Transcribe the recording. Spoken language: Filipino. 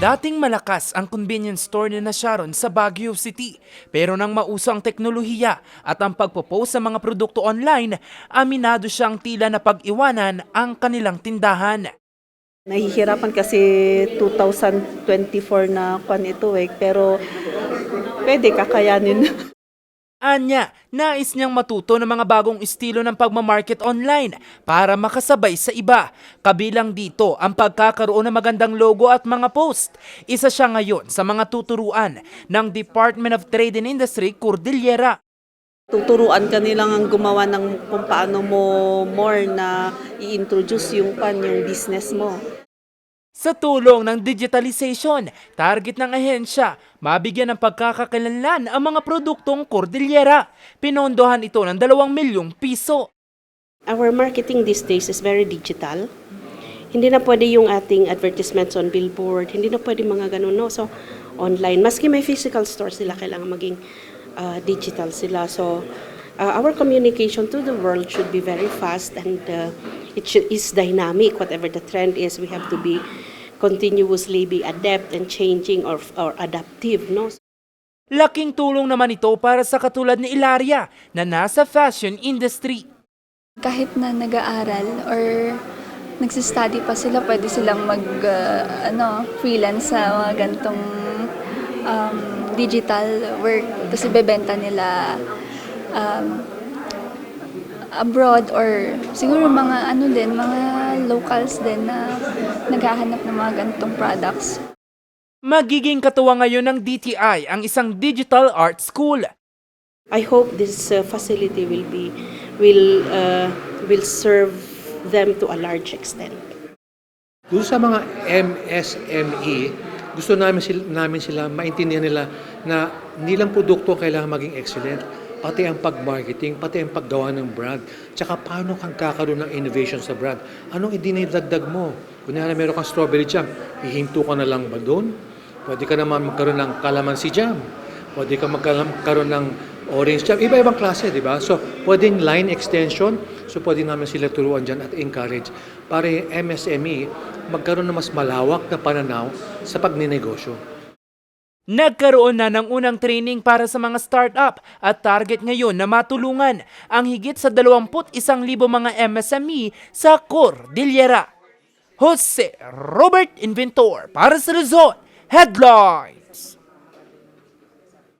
Dating malakas ang convenience store ni na Sharon sa Baguio City. Pero nang mauso ang teknolohiya at ang pagpo-post sa mga produkto online, aminado siyang tila na pag-iwanan ang kanilang tindahan. Nahihirapan kasi 2024 na kwan ito eh, pero pwede kakayanin. Anya, nais niyang matuto ng mga bagong estilo ng pagmamarket online para makasabay sa iba. Kabilang dito ang pagkakaroon ng magandang logo at mga post. Isa siya ngayon sa mga tuturuan ng Department of Trade and Industry, Cordillera. Tuturuan ka nilang ang gumawa ng kung paano mo more na i-introduce yung pan, yung business mo. Sa tulong ng digitalization, target ng ahensya, mabigyan ng pagkakakilanlan ang mga produktong Cordillera. Pinondohan ito ng 2 milyong piso. Our marketing these days is very digital. Hindi na pwede yung ating advertisements on billboard, hindi na pwede mga ganun, no? So, online. Maski may physical store sila, kailangan maging uh, digital sila. So, uh, our communication to the world should be very fast and uh, it should, is dynamic. Whatever the trend is, we have to be continuously be adept and changing or, or adaptive, no? Laking tulong naman ito para sa katulad ni Ilaria na nasa fashion industry. kahit na nag-aaral or nagsistudy pa sila, pwede silang mag, uh, ano, freelance sa mga gantong um, digital work. Tapos ibebenta nila um, abroad or siguro mga ano din, mga locals din na naghahanap ng mga gantong products. Magiging katuwa ngayon ng DTI ang isang digital art school. I hope this uh, facility will be will uh, will serve them to a large extent. Doon sa mga MSME, gusto namin sila, namin sila maintindihan nila na nilang produkto kailangan maging excellent. Pati ang pag-marketing, pati ang paggawa ng brand. Tsaka paano kang kakaroon ng innovation sa brand. Anong idinidagdag mo? Kunyari meron kang strawberry jam, ihinto ka na lang ba doon? Pwede ka naman magkaroon ng calamansi jam. Pwede ka magkaroon ng orange jam. Iba-ibang klase, di ba? So, pwedeng line extension. So, pwede namin sila turuan dyan at encourage para yung MSME magkaroon ng mas malawak na pananaw sa pagninegosyo. Nagkaroon na ng unang training para sa mga startup at target ngayon na matulungan ang higit sa 21,000 mga MSME sa Cordillera. Jose Robert Inventor para sa Luzon, Headline!